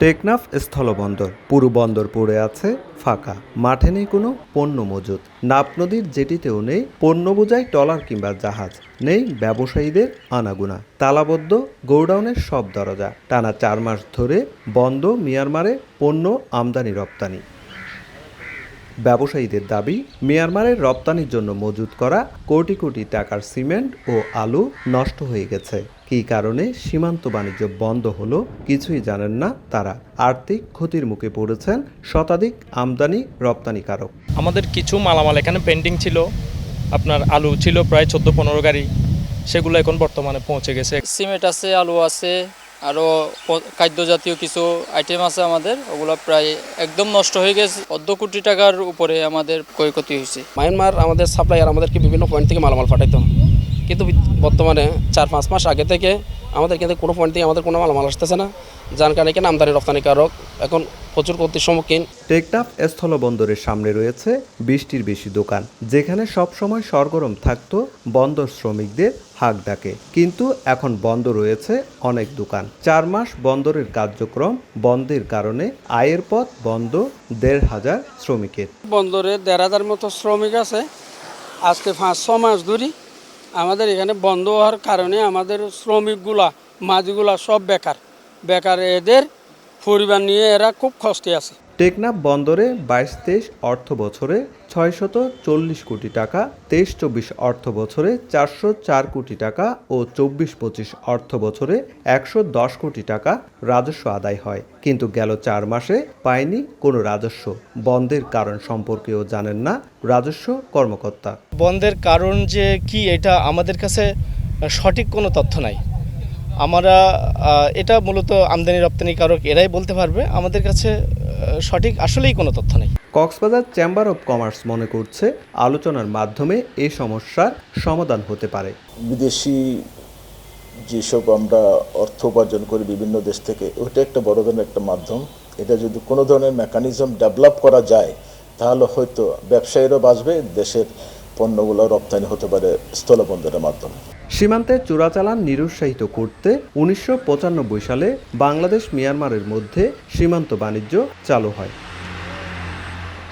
টেকনাফ স্থলবন্দর। পুরো বন্দর পড়ে আছে ফাঁকা। মাঠে নেই কোনো পণ্য মজুত। নাপ নদীর জেটিতেও নেই পণ্য বোঝাই টলার কিংবা জাহাজ। নেই ব্যবসায়ীদের আনাগুনা। তালাবদ্ধ গোডাউনের সব দরজা। টানা চার মাস ধরে বন্ধ মিয়ানমারে পণ্য আমদানি রপ্তানি। ব্যবসায়ীদের দাবি, মিয়ানমারের রপ্তানির জন্য মজুত করা কোটি কোটি টাকার সিমেন্ট ও আলু নষ্ট হয়ে গেছে। কী কারণে সীমান্ত বাণিজ্য বন্ধ হলো কিছুই জানেন না তারা। আর্থিক ক্ষতির মুখে পড়েছেন শতাধিক আমদানি রপ্তানিকারক। আমাদের কিছু মালামাল এখানে পেন্ডিং ছিল। আপনার আলু ছিল প্রায় চোদ্দ পনেরো গাড়ি। সেগুলো এখন বর্তমানে পৌঁছে গেছে। সিমেন্ট আছে আলু আছে আরও খাদ্য জাতীয় কিছু আইটেম আছে আমাদের। ওগুলো প্রায় একদম নষ্ট হয়ে গেছে। অর্ধ কোটি টাকার উপরে আমাদের ক্ষয়ক্ষতি হয়েছে। মায়ানমার আমাদের সাপ্লাইয়ার আমাদেরকে বিভিন্ন পয়েন্ট থেকে মালামাল পাঠাইতো। কিন্তু বর্তমানে চার পাঁচ মাস আগে থেকে আমাদের কিন্তু কোনো পয়েন্ট থেকে আমাদের কোনো মালামাল আসতেছে না। যার কারণে এখানে আমদানি রপ্তানিকারক এখন প্রচুর ক্ষতির সম্মুখীন। টেকনাফ স্থলবন্দরের সামনে রয়েছে বিশটির বেশি দোকান যেখানে সবসময় সরগরম থাকতো বন্দর শ্রমিকদের হাক ডাকে। কিন্তু এখন বন্ধ রয়েছে অনেক দোকান। চার মাস বন্দরের কার্যক্রম বন্ধের কারণে আয়ের পথ বন্ধ দেড় হাজার শ্রমিকের। বন্দরে দেড় হাজার মতো শ্রমিক আছে। আজকে পাঁচ ছ মাস ধরে আমাদের এখানে বন্ধ হওয়ার কারণে আমাদের শ্রমিকগুলা মাছগুলা সব বেকার। বেকার এদের পরিবার নিয়ে এরা খুব কষ্টে আছে। টেকনাফ বন্দরে বাইশ তেইশ অর্থ বছরে ছয়শত চল্লিশ কোটি টাকা তেইশ চব্বিশ অর্থ বছরে চারশো চার কোটি টাকা ও চব্বিশ পঁচিশ অর্থ বছরে একশো দশ কোটি টাকা রাজস্ব আদায় হয়। কিন্তু গেল চার মাসে পায়নি কোনো রাজস্ব। বন্ধের কারণ সম্পর্কেও জানেন না রাজস্ব কর্মকর্তা। বন্ধের কারণ যে কি, এটা আমাদের কাছে সঠিক কোনো তথ্য নাই। আমরা এটা মূলত আমদানি রপ্তানিকারক এরাই বলতে পারবে। আমাদের কাছে সঠিক আসলেই কোনো তথ্য নেই। কক্সবাজার চেম্বার অব কমার্স মনে করছে আলোচনার মাধ্যমে এই সমস্যার সমাধান হতে পারে। বিদেশি যেসব আমরা অর্থ উপার্জন করি বিভিন্ন দেশ থেকে ওইটা একটা বড় ধরনের একটা মাধ্যম। এটা যদি কোনো ধরনের মেকানিজম ডেভেলপ করা যায় তাহলে হয়তো ব্যবসায়ীরও বাঁচবে দেশের পণ্যগুলো রপ্তানি হতে পারে স্থলবন্দরের মাধ্যমে। সীমান্তে চোরাচালান নিরুৎসাহিত করতে উনিশশো পঁচানব্বই সালে বাংলাদেশ মিয়ানমারের মধ্যে সীমান্ত বাণিজ্য চালু হয়।